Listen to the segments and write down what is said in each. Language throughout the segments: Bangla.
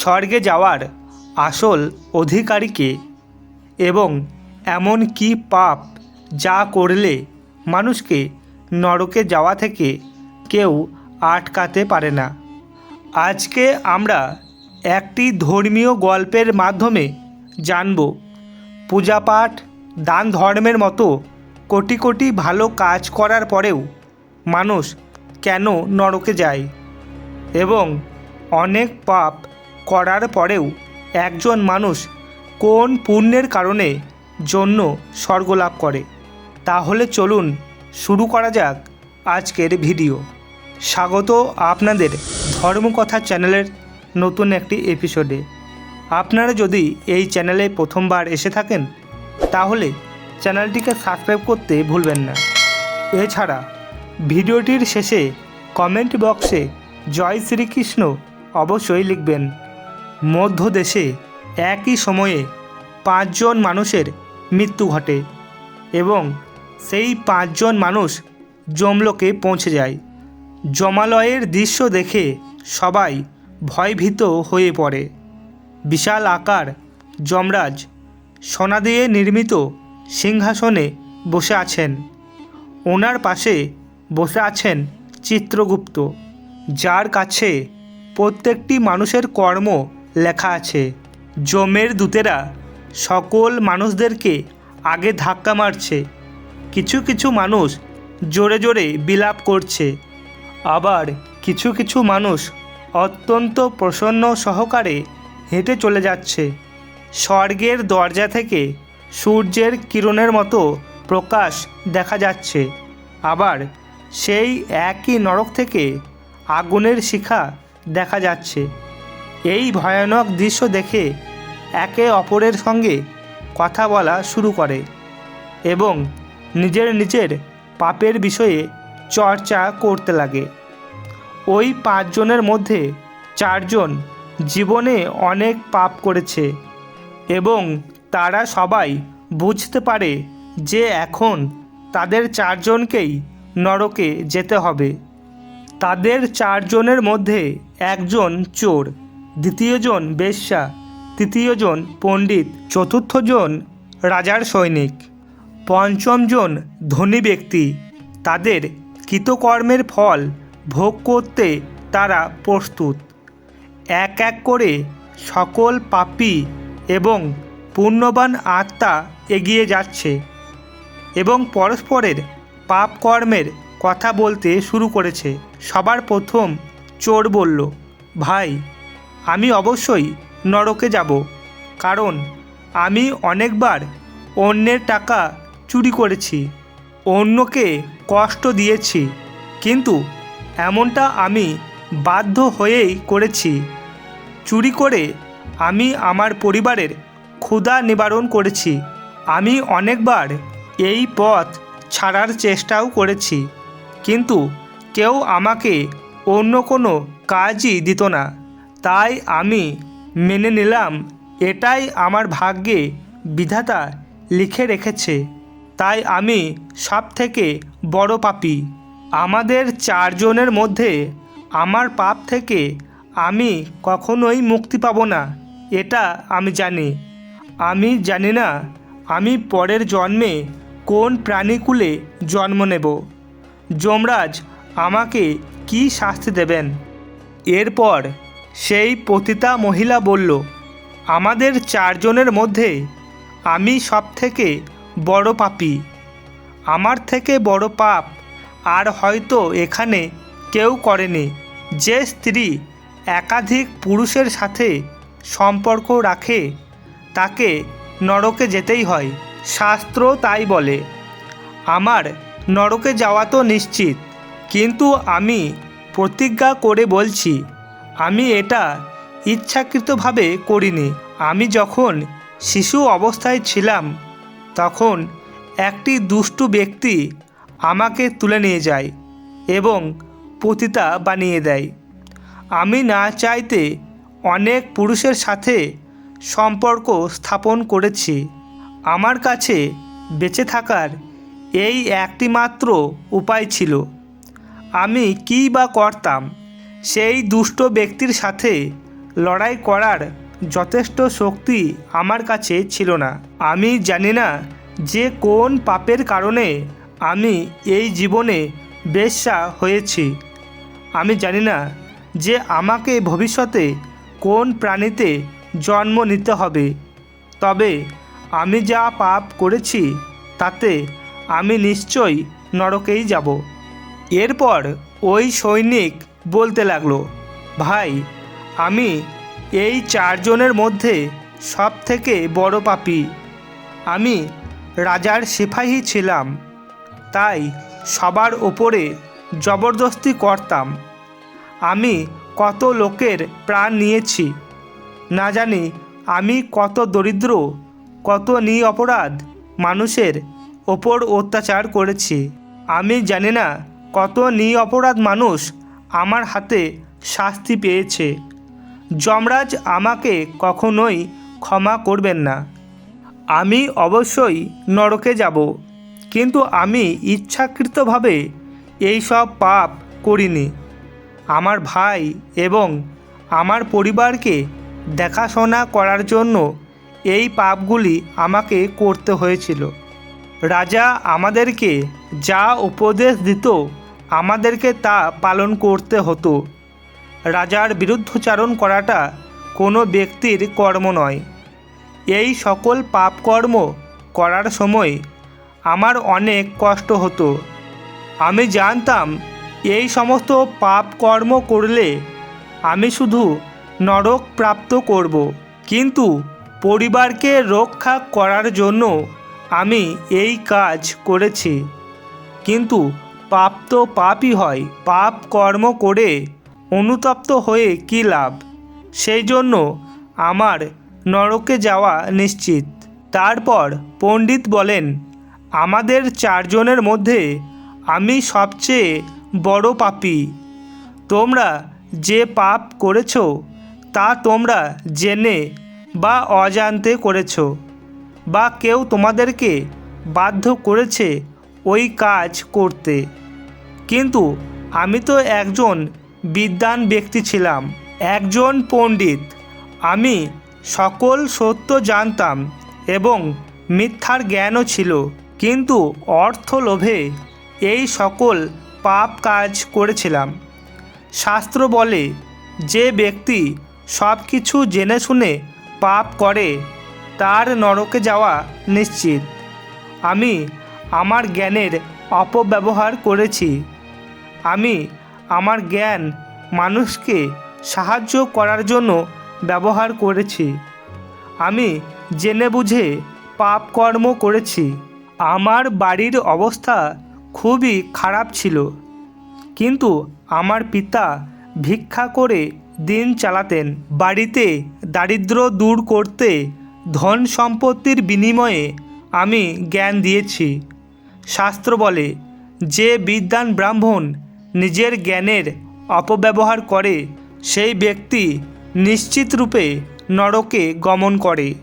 স্বর্গে যাওয়ার আসল অধিকারীকে এবং এমন কি পাপ যা করলে মানুষকে নরকে যাওয়া থেকে কেউ আটকাতে পারে না। আজকে আমরা একটি ধর্মীয় গল্পের মাধ্যমে জানব, পূজাপাঠ দান ধর্মের মতো কোটি কোটি ভালো কাজ করার পরেও মানুষ কেন নরকে যায় এবং অনেক পাপ করার পরেও একজন মানুষ কোন পুণ্যের কারণে জন্য স্বর্গ লাভ করে? তাহলে চলুন শুরু করা যাক আজকের ভিডিও। স্বাগত আপনাদের ধর্মকথা চ্যানেলের নতুন একটি এপিসোডে। আপনারা যদি এই চ্যানেলে প্রথমবার এসে থাকেন, তাহলে চ্যানেলটিকে সাবস্ক্রাইব করতে ভুলবেন না। এছাড়া ভিডিওটির শেষে কমেন্ট বক্সে জয় শ্রীকৃষ্ণ অবশ্যই লিখবেন। মধ্য দেশে একই সময়ে পাঁচজন মানুষের মৃত্যু ঘটে এবং সেই পাঁচজন মানুষ জমলোকে পৌঁছে যায়। জমালয়ের দৃশ্য দেখে সবাই ভয়ভীত হয়ে পড়ে। বিশাল আকার যমরাজ সোনা দিয়ে নির্মিত সিংহাসনে বসে আছেন। ওনার পাশে বসে আছেন চিত্রগুপ্ত, যার কাছে প্রত্যেকটি মানুষের কর্ম লেখা আছে, জমের দূতেরা সকল মানুষদেরকে আগে ধাক্কা মারছে। কিছু কিছু মানুষ জোরে জোরে বিলাপ করছে। আবার কিছু কিছু মানুষ অত্যন্ত প্রসন্ন সহকারে হেঁটে চলে যাচ্ছে। স্বর্গের দরজা থেকে সূর্যের কিরণের মতো প্রকাশ দেখা যাচ্ছে। আবার সেই একই নরক থেকে আগুনের শিখা দেখা যাচ্ছে। এই ভয়ানক দৃশ্য দেখে একে অপরের সঙ্গে কথা বলা শুরু করে এবং নিজের নিজের পাপের বিষয়ে চর্চা করতে লাগে। ওই পাঁচজনের মধ্যে চারজন জীবনে অনেক পাপ করেছে এবং তারা সবাই বুঝতে পারে যে এখন তাদের চারজনকেই নরকে যেতে হবে। তাদের চারজনের মধ্যে একজন চোর। দ্বিতীয়জন বেশ্যা, তৃতীয়জন পণ্ডিত, চতুর্থজন রাজার সৈনিক। পঞ্চমজন ধনী ব্যক্তি। তাদের কৃতকর্মের ফল ভোগ করতে তারা প্রস্তুত। এক এক করে সকল পাপী এবং পুণ্যবান আত্মা এগিয়ে যাচ্ছে এবং পরস্পরের পাপ কর্মের কথা বলতে শুরু করেছে। সবার প্রথম চোর বলল, ভাই আমি অবশ্যই নরকে যাব, কারণ আমি অনেকবার অন্যের টাকা চুরি করেছি, অন্যকে কষ্ট দিয়েছি, কিন্তু এমনটা আমি বাধ্য হয়েই করেছি। চুরি করে আমি আমার পরিবারের ক্ষুধা নিবারণ করেছি, আমি অনেকবার এই পথ ছাড়ার চেষ্টাও করেছি, কিন্তু কেউ আমাকে অন্য কোনো কাজই দিত না। তাই আমি মেনে নিলাম, এটাই আমার ভাগ্যে বিধাতা লিখে রেখেছে। তাই আমি সব থেকে বড় পাপী। আমাদের চারজনের মধ্যে আমার পাপ থেকে আমি কখনোই মুক্তি পাবো না, এটা আমি জানি। আমি জানি না আমি পরের জন্মে কোন প্রাণীকুলে জন্ম নেব। যমরাজ আমাকে কি শাস্তি দেবেন? এরপর সেই পতিতা মহিলা বলল, আমাদের চারজনের মধ্যে আমি সব থেকে বড় পাপী। আমার থেকে বড় পাপ আর হয়তো এখানে কেউ করেনি। যে স্ত্রী একাধিক পুরুষের সাথে সম্পর্ক রাখে, তাকে নরকে যেতেই হয়। শাস্ত্র তাই বলে, আমার নরকে যাওয়া তো নিশ্চিত, কিন্তু আমি প্রতিজ্ঞা করে বলছি আমি এটা ইচ্ছাকৃতভাবে করিনি। আমি যখন শিশু অবস্থায় ছিলাম, তখন একটি দুষ্টু ব্যক্তি আমাকে তুলে নিয়ে যায় এবং পতিতা বানিয়ে দেয়। আমি না চাইতে অনেক পুরুষের সাথে সম্পর্ক স্থাপন করেছি। আমার কাছে বেঁচে থাকার এই একটি মাত্র উপায় ছিল। আমি কী বা করতাম? সেই দুষ্ট ব্যক্তির সাথে লড়াই করার যথেষ্ট শক্তি আমার কাছে ছিল না। আমি জানি না যে কোন পাপের কারণে আমি এই জীবনে বেশ্যা হয়েছি। আমি জানি না যে আমাকে ভবিষ্যতে কোন প্রাণীতে জন্ম নিতে হবে। তবে আমি যা পাপ করেছি, তাতে আমি নিশ্চয়ই নরকেই যাব। এরপর ওই সৈনিক বলতে লাগল, ভাই, আমি এই চারজনের মধ্যে সব থেকে বড় পাপী। আমি রাজার সিপাহী ছিলাম, তাই সবার ওপরে জবরদস্তি করতাম। আমি কত লোকের প্রাণ নিয়েছি, না জানি আমি কত দরিদ্র, কত নিঅপরাধ মানুষের ওপর অত্যাচার করেছি। আমি জানি না কত নিঅপরাধ মানুষ আমার হাতে শাস্তি পেয়েছে। যমরাজ আমাকে কখনোই ক্ষমা করবেন না। আমি অবশ্যই নরকে যাব, কিন্তু আমি ইচ্ছাকৃতভাবে এই সব পাপ করিনি। আমার ভাই এবং আমার পরিবারকে দেখাশোনা করার জন্য এই পাপগুলি আমাকে করতে হয়েছিল। রাজা আমাদেরকে যা উপদেশ দিত আমাদেরকে তা পালন করতে হতো। রাজার বিরুদ্ধচারণ করাটা কোনো ব্যক্তির কর্ম নয়। এই সকল পাপকর্ম করার সময় আমার অনেক কষ্ট হতো। আমি জানতাম, এই সমস্ত পাপ কর্ম করলে আমি শুধু নরক প্রাপ্ত করব, কিন্তু পরিবারকে রক্ষা করার জন্য আমি এই কাজ করেছি। কিন্তু পাপ তো পাপই হয়, পাপ কর্ম করে অনুতপ্ত হয়ে কী লাভ? সেই জন্য আমার নরকে যাওয়া নিশ্চিত। তারপর পণ্ডিত বলেন, আমাদের চারজনের মধ্যে আমি সবচেয়ে বড় পাপী। তোমরা যে পাপ করেছ, তা তোমরা জেনে বা অজান্তে করেছ, বা কেউ তোমাদেরকে বাধ্য করেছে ওই কাজ করতে। কিন্তু আমি তো একজন বিদ্বান ব্যক্তি ছিলাম, একজন পণ্ডিত। আমি সকল সত্য জানতাম এবং মিথ্যার জ্ঞানও ছিল, কিন্তু অর্থ লোভে এই সকল পাপ কাজ করেছিলাম। শাস্ত্র বলে, যে ব্যক্তি সব কিছু জেনে শুনে পাপ করে, তার নরকে যাওয়া নিশ্চিত। আমি আমার জ্ঞানের অপব্যবহার করেছি। আমি আমার জ্ঞান মানুষকে সাহায্য করার জন্য ব্যবহার করেছি। আমি জেনে বুঝে পাপ কর্ম করেছি। আমার বাড়ির অবস্থা খুবই খারাপ ছিল। কিন্তু আমার পিতা ভিক্ষা করে দিন চালাতেন। বাড়িতে দারিদ্র দূর করতে ধন সম্পত্তির বিনিময়ে আমি জ্ঞান দিয়েছি। শাস্ত্র বলে, যে বিদ্যান ব্রাহ্মণ নিজের জ্ঞানের অপব্যবহার করে, সেই ব্যক্তি নিশ্চিত রূপে নরকে গমন করে।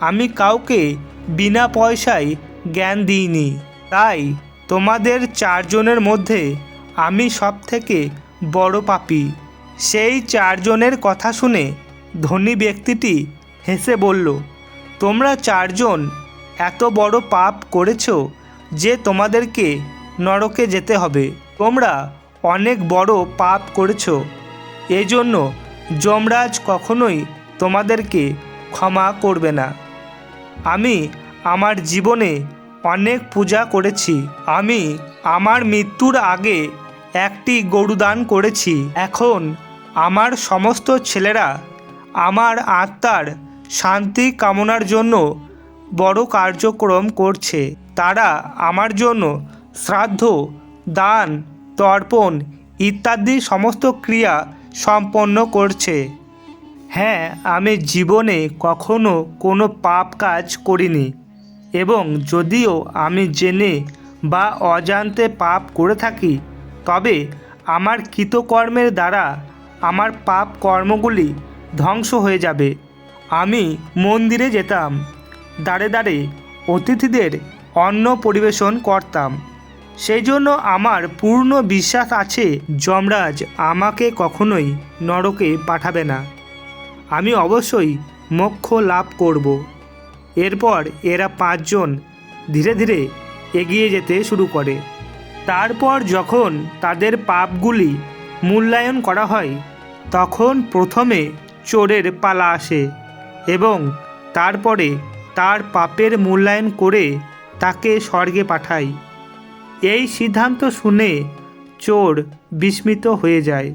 আমি কাউকে বিনা পয়সায় জ্ঞান দিইনি। তাই তোমাদের চারজনের মধ্যে আমি সব থেকে বড় পাপী। সেই চারজনের কথা শুনে ধনী ব্যক্তিটি হেসে বলল, তোমরা চারজন এত বড় পাপ করেছ যে তোমাদেরকে নরকে যেতে হবে। তোমরা অনেক বড় পাপ করেছ। এই জন্য যমরাজ কখনোই তোমাদেরকে ক্ষমা করবে না। আমি আমার জীবনে অনেক পূজা করেছি। আমি আমার মৃত্যুর আগে একটি গরুদান করেছি। এখন আমার সমস্ত ছেলেরা আমার আত্মার শান্তি কামনার জন্য বড় কার্যক্রম করছে। তারা আমার জন্য শ্রাদ্ধ, দান তর্পণ ইত্যাদি সমস্ত ক্রিয়া সম্পন্ন করছে। হ্যাঁ আমি জীবনে কখনো কোনো পাপ কাজ করিনি এবং যদিও আমি জেনে বা অজান্তে পাপ করে থাকি, তবে আমার কৃতকর্মের দ্বারা আমার পাপ কর্মগুলি ধ্বংস হয়ে যাবে। আমি মন্দিরে যেতাম দাঁড়ে দাঁড়ে অতিথিদের অন্ন পরিবেশন করতাম। সেই জন্য আমার পূর্ণ বিশ্বাস আছে, যমরাজ আমাকে কখনোই নরকে পাঠাবে না। আমি অবশ্যই মোক্ষ লাভ করব। এরপর এরা পাঁচজন ধীরে ধীরে এগিয়ে যেতে শুরু করে। তারপর যখন তাদের পাপগুলি মূল্যায়ন করা হয়, তখন প্রথমে চোরের পালা আসে এবং তারপরে তার পাপের মূল্যায়ন করে তাকে স্বর্গে পাঠায়। এই সিদ্ধান্ত শুনে চোর বিস্মিত হয়ে যায়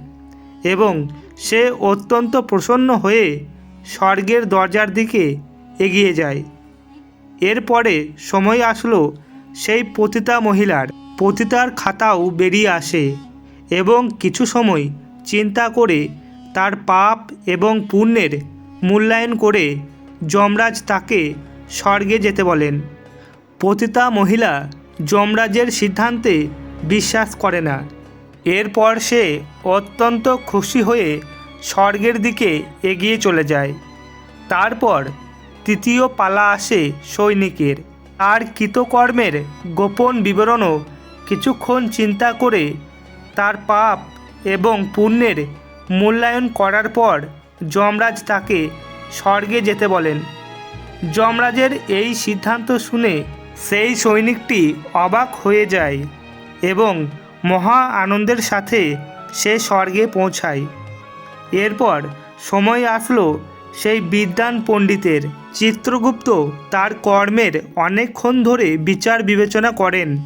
এবং সে অত্যন্ত প্রসন্ন হয়ে স্বর্গের দরজার দিকে এগিয়ে যায়। এরপরে সময় আসলো সেই পতিতা মহিলার। পতিতার খাতাও বেরিয়ে আসে এবং কিছু সময় চিন্তা করে তার পাপ এবং পুণ্যের মূল্যায়ন করে যমরাজ তাকে স্বর্গে যেতে বলেন। পতিতা মহিলা যমরাজের সিদ্ধান্তে বিশ্বাস করে না। এরপর সে অত্যন্ত খুশি হয়ে স্বর্গের দিকে এগিয়ে চলে যায়। তারপর তৃতীয় পালা আসে সৈনিকের। আর কৃতকর্মের গোপন বিবরণও কিছুক্ষণ চিন্তা করে তার পাপ এবং পুণ্যের মূল্যায়ন করার পর যমরাজ তাকে স্বর্গে যেতে বলেন। যমরাজের এই সিদ্ধান্ত শুনে সেই সৈনিকটি অবাক হয়ে যায় এবং মহা আনন্দের সাথে সে স্বর্গে পৌঁছায়। এরপর সময় আসলো সেই বিদ্যান পণ্ডিতের। চিত্রগুপ্ত তার কর্মের অনেকক্ষণ ধরে বিচার বিবেচনা করেন।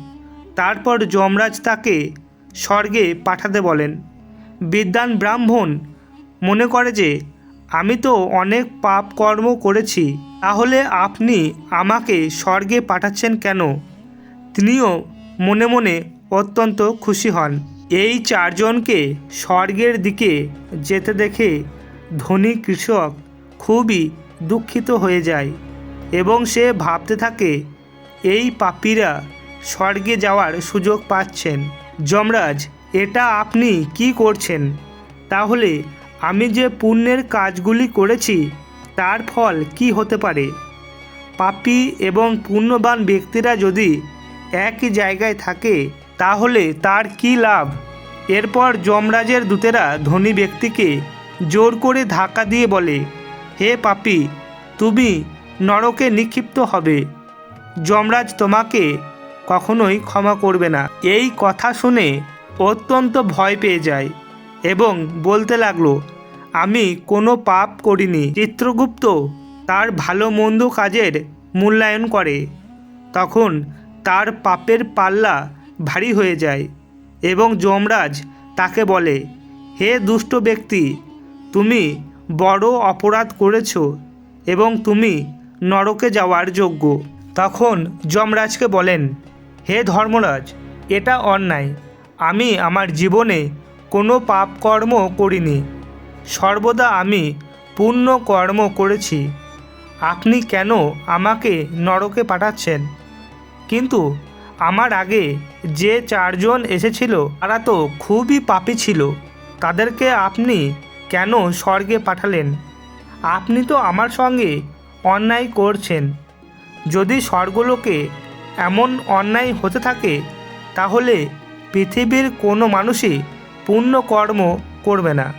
তারপর যমরাজ তাকে স্বর্গে পাঠাতে বলেন। বিদ্যান ব্রাহ্মণ মনে করে যে আমি তো অনেক পাপ কর্ম করেছি, তাহলে আপনি আমাকে স্বর্গে পাঠাচ্ছেন কেন? তিনিও মনে মনে অত্যন্ত খুশি হন। এই চারজনকে স্বর্গের দিকে যেতে দেখে ধনী কৃষক খুবই দুঃখিত হয়ে যায় এবং সে ভাবতে থাকে, এই পাপীরা স্বর্গে যাওয়ার সুযোগ পাচ্ছেন। যমরাজ, এটা আপনি কি করছেন? তাহলে আমি যে পুণ্যের কাজগুলি করেছি, তার ফল কি হতে পারে? পাপী এবং পুণ্যবান ব্যক্তিরা যদি একই জায়গায় থাকে, তাহলে তার কি লাভ? এরপর যমরাজের দূতেরা ধনী ব্যক্তিকে জোর করে ধাক্কা দিয়ে বলে, হে পাপী, তুমি নরকে নিক্ষিপ্ত হবে। যমরাজ তোমাকে কখনোই ক্ষমা করবে না। এই কথা শুনে অত্যন্ত ভয় পেয়ে যায়। এবং বলতে লাগল, আমি কোনো পাপ করিনি। চিত্রগুপ্ত তার ভালো মন্দ কাজের মূল্যায়ন করে। তখন তার পাপের পাল্লা ভারী হয়ে যায় এবং যমরাজ তাকে বলে, হে দুষ্ট ব্যক্তি, তুমি বড় অপরাধ করেছ এবং তুমি নরকে যাওয়ার যোগ্য। তখন যমরাজকে বলেন, হে ধর্মরাজ, এটা অন্যায়। আমি আমার জীবনে কোনো পাপকর্ম করিনি। সর্বদা আমি পুণ্য কর্ম করেছি। আপনি কেন আমাকে নরকে পাঠাচ্ছেন? কিন্তু আমার আগে যে চারজন এসেছিল, তারা তো খুবই পাপী ছিল। তাদেরকে আপনি কেন স্বর্গে পাঠালেন? আপনি তো আমার সঙ্গে অন্যায় করছেন। যদি স্বর্গলোকে এমন অন্যায় হতে থাকে, তাহলে পৃথিবীর কোনো মানুষই পুণ্য কর্ম করবে না।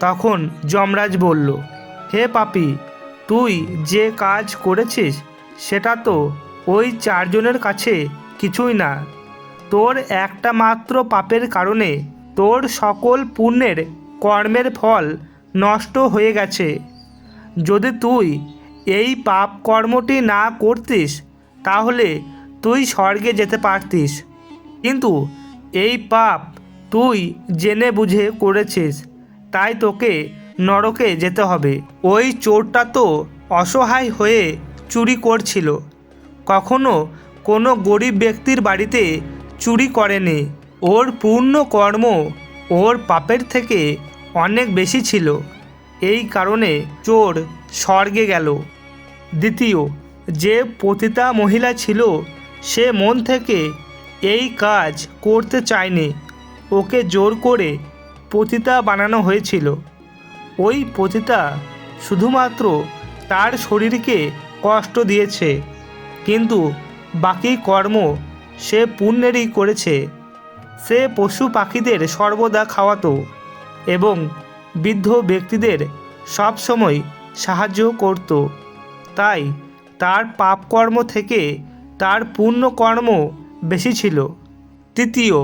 তখন যমরাজ বলল, হে পাপি, তুই যে কাজ করেছিস, সেটা তো ওই চারজনের কাছে কিছুই না। তোর একটা মাত্র পাপের কারণে তোর সকল পুণ্যের কর্মের ফল নষ্ট হয়ে গেছে। যদি তুই এই পাপ কর্মটি না করতিস, তাহলে তুই স্বর্গে যেতে পারতিস। কিন্তু এই পাপ তুই জেনে বুঝে করেছিস, তাই তোকে নরকে যেতে হবে। ওই চোরটা তো অসহায় হয়ে চুরি করছিল। কখনো কোনো গরিব ব্যক্তির বাড়িতে চুরি করেনি। ওর পূর্ণ কর্ম ওর পাপের থেকে অনেক বেশি ছিল। এই কারণে চোর স্বর্গে গেল। দ্বিতীয়, যে পতিতা মহিলা ছিল, সে মন থেকে এই কাজ করতে চায়নি। ওকে জোর করে পতিতা বানানো হয়েছিল। ওই পতিতা শুধুমাত্র তার শরীরকে কষ্ট দিয়েছে, কিন্তু বাকি কর্ম সে পুণ্যেরই করেছে। সে পশু পাখিদের সর্বদা খাওয়াতো এবং বৃদ্ধ ব্যক্তিদের সব সময় সাহায্য করত। তাই তার পাপকর্ম থেকে তার পুণ্যকর্ম বেশি ছিল। তৃতীয়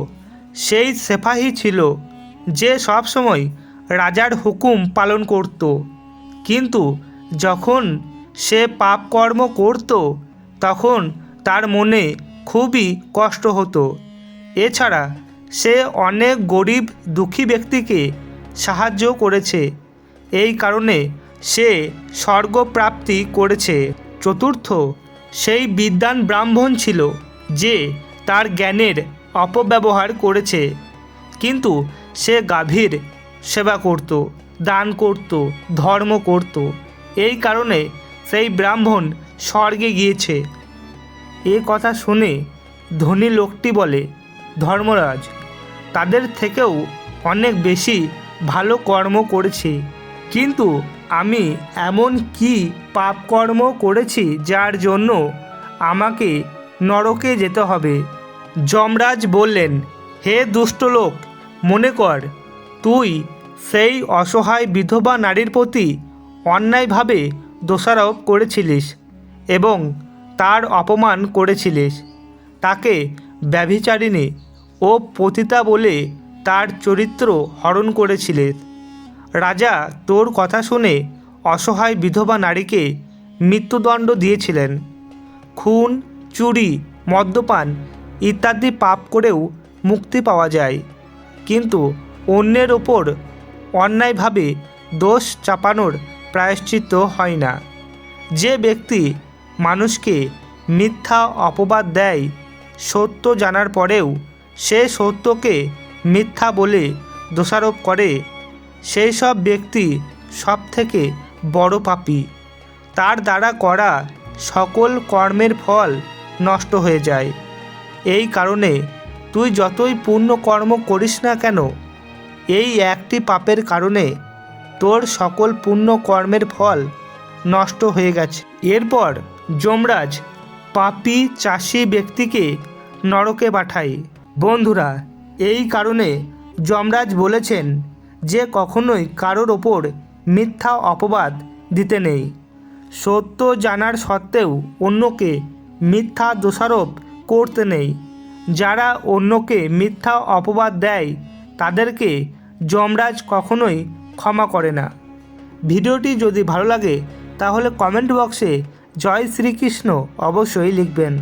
সেই সেফাহি ছিল যে সবসময় রাজার হুকুম পালন করত। কিন্তু যখন সে পাপকর্ম করত, তখন তার মনে খুবই কষ্ট হতো। এছাড়া সে অনেক গরিব, দুঃখী ব্যক্তিকে সাহায্য করেছে। এই কারণে সে স্বর্গপ্রাপ্তি করেছে। চতুর্থ, সেই বিদ্বান ব্রাহ্মণ ছিল যে তার জ্ঞানের অপব্যবহার করেছে। কিন্তু সে গাভীর সেবা করত, দান করত, ধর্ম করত। এই কারণে সেই ব্রাহ্মণ স্বর্গে গিয়েছে। এ কথা শুনে ধনী লোকটি বলে, ধর্মরাজ, তাদের থেকেও অনেক বেশি ভালো কর্ম করেছি। কিন্তু আমি এমন কি পাপকর্ম করেছি যার জন্য আমাকে নরকে যেতে হবে? যমরাজ বললেন, হে দুষ্ট লোক, মনে কর, তুই সেই অসহায় বিধবা নারীর প্রতি অন্যায়ভাবে দোষারোপ করেছিলিস এবং তার অপমান করেছিলিস। তাকে ব্যভিচারিণী ও পতিতা বলে তার চরিত্র হরণ করেছিলেন রাজা তোর কথা শুনে অসহায় বিধবা নারীকে মৃত্যুদণ্ড দিয়েছিলেন। খুন, চুরি, মদ্যপান ইত্যাদি পাপ করেও মুক্তি পাওয়া যায়। কিন্তু অন্যের ওপর অন্যায়ভাবে দোষ চাপানোর প্রায়শ্চিত্ত হয় না। যে ব্যক্তি মানুষকে মিথ্যা অপবাদ দেয়, সত্য জানার পরেও সে সত্যকে মিথ্যা বলে দোষারোপ করে, সেই সব ব্যক্তি সব থেকে বড় পাপী। তার দ্বারা করা সকল কর্মের ফল নষ্ট হয়ে যায়। এই কারণে তুই যতই পূর্ণ কর্ম করিস না কেন, এই একটি পাপের কারণে তোর সকল পুণ্য কর্মের ফল নষ্ট হয়ে গেছে। এরপর যমরাজ পাপি চাষি ব্যক্তিকে নরকে পাঠায়। বন্ধুরা, এই কারণে যমরাজ বলেছেন যে কখনোই কারোর ওপর মিথ্যা অপবাদ দিতে নেই। সত্য জানার সত্ত্বেও অন্যকে মিথ্যা দোষারোপ করতে নেই। যারা অন্যকে মিথ্যা অপবাদ দেয়, তাদেরকে যমরাজ কখনোই ক্ষমা করে না। ভিডিওটি যদি ভালো লাগে, তাহলে কমেন্ট বক্সে জয় শ্রীকৃষ্ণ অবশ্যই লিখবেন।